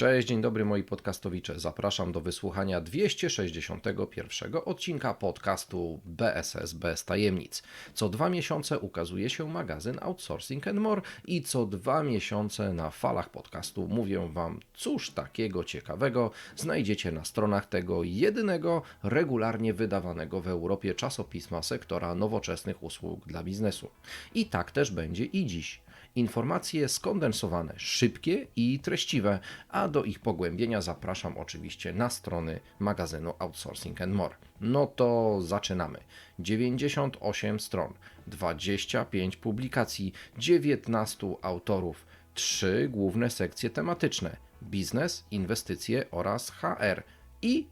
Cześć, dzień dobry moi podcastowicze. Zapraszam do wysłuchania 261 odcinka podcastu BSS bez tajemnic. Co dwa miesiące ukazuje się magazyn Outsourcing and More i co dwa miesiące na falach podcastu mówię Wam, cóż takiego ciekawego znajdziecie na stronach tego jedynego regularnie wydawanego w Europie czasopisma sektora nowoczesnych usług dla biznesu. I tak też będzie i dziś. Informacje skondensowane, szybkie i treściwe, a do ich pogłębienia zapraszam oczywiście na strony magazynu Outsourcing and More. No to zaczynamy. 98 stron, 25 publikacji, 19 autorów, 3 główne sekcje tematyczne: biznes, inwestycje oraz HR i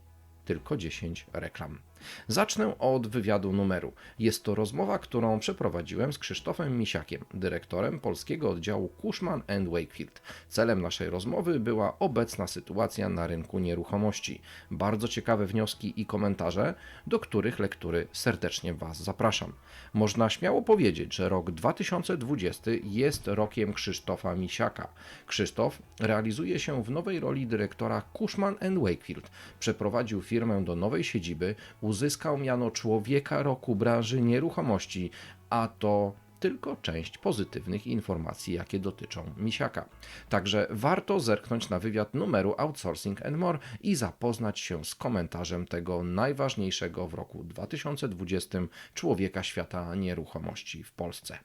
tylko 10 reklam. Zacznę od wywiadu numeru. Jest to rozmowa, którą przeprowadziłem z Krzysztofem Misiakiem, dyrektorem polskiego oddziału Cushman Wakefield. Celem naszej rozmowy była obecna sytuacja na rynku nieruchomości. Bardzo ciekawe wnioski i komentarze, do których lektury serdecznie Was zapraszam. Można śmiało powiedzieć, że rok 2020 jest rokiem Krzysztofa Misiaka. Krzysztof realizuje się w nowej roli dyrektora Cushman Wakefield. Przeprowadził firmę do nowej siedziby, uzyskał miano Człowieka Roku branży nieruchomości, a to tylko część pozytywnych informacji, jakie dotyczą Misiaka. Także warto zerknąć na wywiad numeru Outsourcing and More i zapoznać się z komentarzem tego najważniejszego w roku 2020 człowieka świata nieruchomości w Polsce.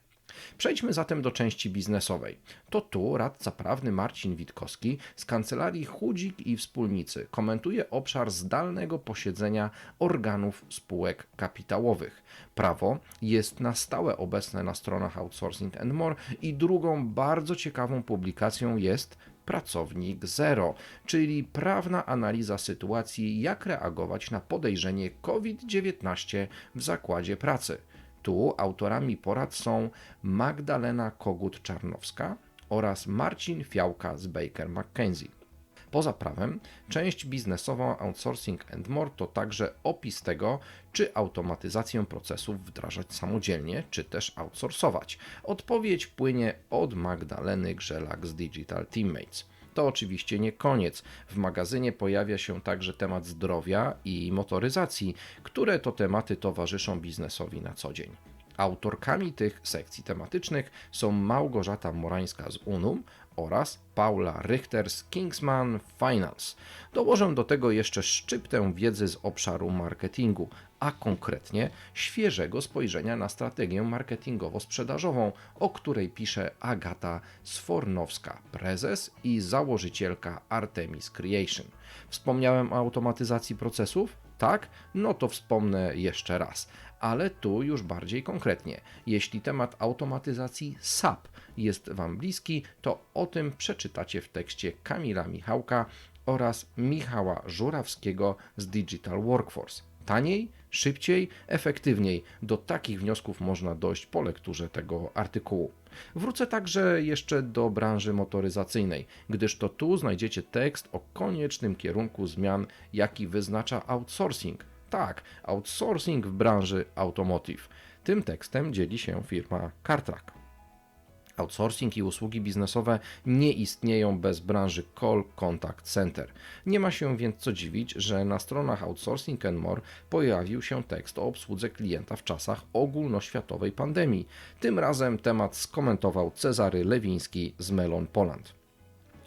Przejdźmy zatem do części biznesowej. To tu radca prawny Marcin Witkowski z kancelarii Chudzik i Wspólnicy komentuje obszar zdalnego posiedzenia organów spółek kapitałowych. Prawo jest na stałe obecne na stronach Outsourcing and More i drugą bardzo ciekawą publikacją jest Pracownik Zero, czyli prawna analiza sytuacji, jak reagować na podejrzenie COVID-19 w zakładzie pracy. Tu autorami porad są Magdalena Kogut-Czarnowska oraz Marcin Fiałka z Baker McKenzie. Poza prawem, część biznesową Outsourcing and More to także opis tego, czy automatyzację procesów wdrażać samodzielnie, czy też outsourcować. Odpowiedź płynie od Magdaleny Grzelak z Digital Teammates. To oczywiście nie koniec. W magazynie pojawia się także temat zdrowia i motoryzacji, które to tematy towarzyszą biznesowi na co dzień. Autorkami tych sekcji tematycznych są Małgorzata Morańska z Unum oraz Paula Richter z Kingsman Finance. Dołożę do tego jeszcze szczyptę wiedzy z obszaru marketingu, a konkretnie świeżego spojrzenia na strategię marketingowo-sprzedażową, o której pisze Agata Sfornowska, prezes i założycielka Artemis Creation. Wspomniałem o automatyzacji procesów? Tak? No to wspomnę jeszcze raz, ale tu już bardziej konkretnie. Jeśli temat automatyzacji SAP jest Wam bliski, to o tym przeczytacie w tekście Kamila Michałka oraz Michała Żurawskiego z Digital Workforce. Taniej, szybciej, efektywniej. Do takich wniosków można dojść po lekturze tego artykułu. Wrócę także jeszcze do branży motoryzacyjnej, gdyż to tu znajdziecie tekst o koniecznym kierunku zmian, jaki wyznacza outsourcing. Tak, outsourcing w branży automotive. Tym tekstem dzieli się firma CarTrack. Outsourcing i usługi biznesowe nie istnieją bez branży Call Contact Center. Nie ma się więc co dziwić, że na stronach Outsourcing and More pojawił się tekst o obsłudze klienta w czasach ogólnoświatowej pandemii. Tym razem temat skomentował Cezary Lewiński z Melon Poland.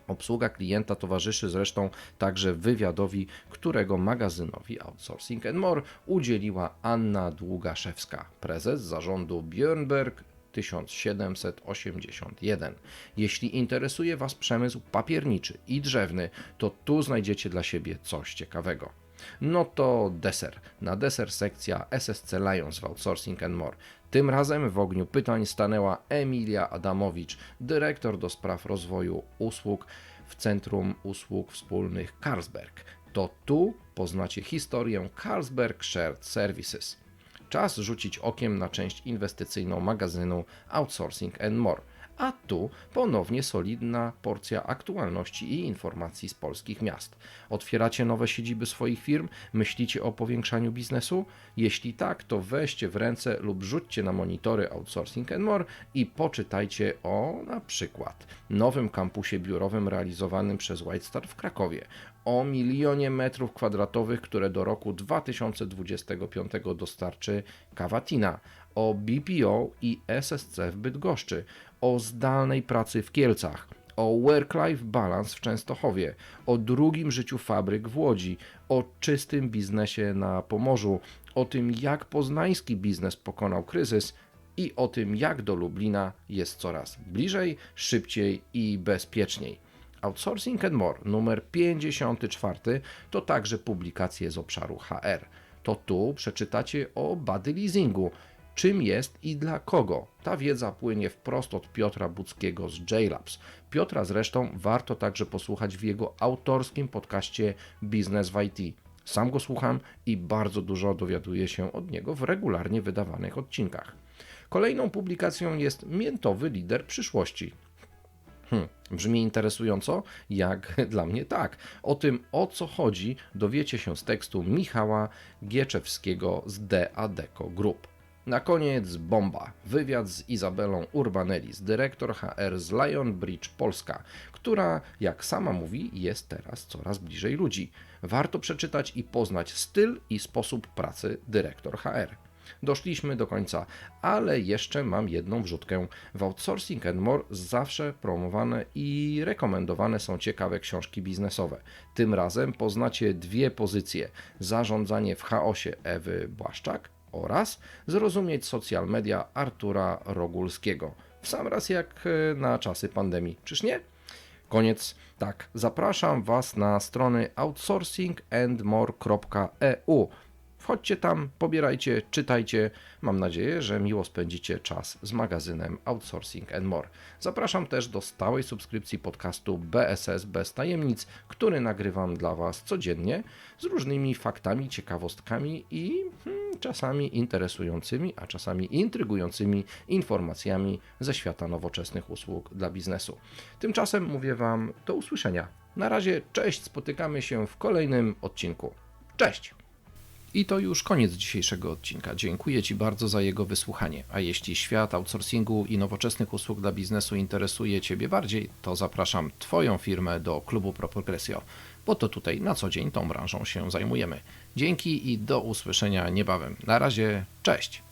Obsługa klienta towarzyszy zresztą także wywiadowi, którego magazynowi Outsourcing More udzieliła Anna Długaszewska, prezes zarządu Björnberg 1781. Jeśli interesuje Was przemysł papierniczy i drzewny, to tu znajdziecie dla siebie coś ciekawego. No to deser. Na deser sekcja SSC Lions w Outsourcing and More. Tym razem w ogniu pytań stanęła Emilia Adamowicz, dyrektor do spraw rozwoju usług w Centrum Usług Wspólnych Carlsberg. To tu poznacie historię Carlsberg Shared Services. Czas rzucić okiem na część inwestycyjną magazynu Outsourcing and More. A tu ponownie solidna porcja aktualności i informacji z polskich miast. Otwieracie nowe siedziby swoich firm? Myślicie o powiększaniu biznesu? Jeśli tak, to weźcie w ręce lub rzućcie na monitory Outsourcing More i poczytajcie o na przykład nowym kampusie biurowym realizowanym przez White Star w Krakowie, o milionie metrów kwadratowych, które do roku 2025 dostarczy Cavatina, o BPO i SSC w Bydgoszczy, o zdalnej pracy w Kielcach, o work-life balance w Częstochowie, o drugim życiu fabryk w Łodzi, o czystym biznesie na Pomorzu, o tym jak poznański biznes pokonał kryzys i o tym jak do Lublina jest coraz bliżej, szybciej i bezpieczniej. Outsourcing and More numer 54 to także publikacje z obszaru HR. To tu przeczytacie o body leasingu, czym jest i dla kogo. Ta wiedza płynie wprost od Piotra Buckiego z JLabs. Piotra zresztą warto także posłuchać w jego autorskim podcaście Business w IT. Sam go słucham i bardzo dużo dowiaduję się od niego w regularnie wydawanych odcinkach. Kolejną publikacją jest Miętowy Lider Przyszłości. Hmm, brzmi interesująco? Jak dla mnie tak. O tym, o co chodzi, dowiecie się z tekstu Michała Gieczewskiego z DADECO Group. Na koniec bomba. Wywiad z Izabelą Urbanellis, dyrektor HR z Lion Bridge Polska, która, jak sama mówi, jest teraz coraz bliżej ludzi. Warto przeczytać i poznać styl i sposób pracy dyrektor HR. Doszliśmy do końca, ale jeszcze mam jedną wrzutkę. W Outsourcing and More zawsze promowane i rekomendowane są ciekawe książki biznesowe. Tym razem poznacie dwie pozycje: Zarządzanie w chaosie Ewy Błaszczak oraz Zrozumieć social media Artura Rogulskiego. W sam raz jak e, na czasy pandemii, czyż nie? Koniec. Tak, zapraszam Was na strony outsourcingandmore.eu. Wchodźcie tam, pobierajcie, czytajcie. Mam nadzieję, że miło spędzicie czas z magazynem Outsourcing and More. Zapraszam też do stałej subskrypcji podcastu BSS Bez Tajemnic, który nagrywam dla Was codziennie z różnymi faktami, ciekawostkami i hmm, czasami interesującymi, a czasami intrygującymi informacjami ze świata nowoczesnych usług dla biznesu. Tymczasem mówię Wam do usłyszenia. Na razie, cześć, spotykamy się w kolejnym odcinku. Cześć! I to już koniec dzisiejszego odcinka. Dziękuję Ci bardzo za jego wysłuchanie. A jeśli świat outsourcingu i nowoczesnych usług dla biznesu interesuje Ciebie bardziej, to zapraszam Twoją firmę do klubu ProProgresio, bo to tutaj na co dzień tą branżą się zajmujemy. Dzięki i do usłyszenia niebawem. Na razie, cześć!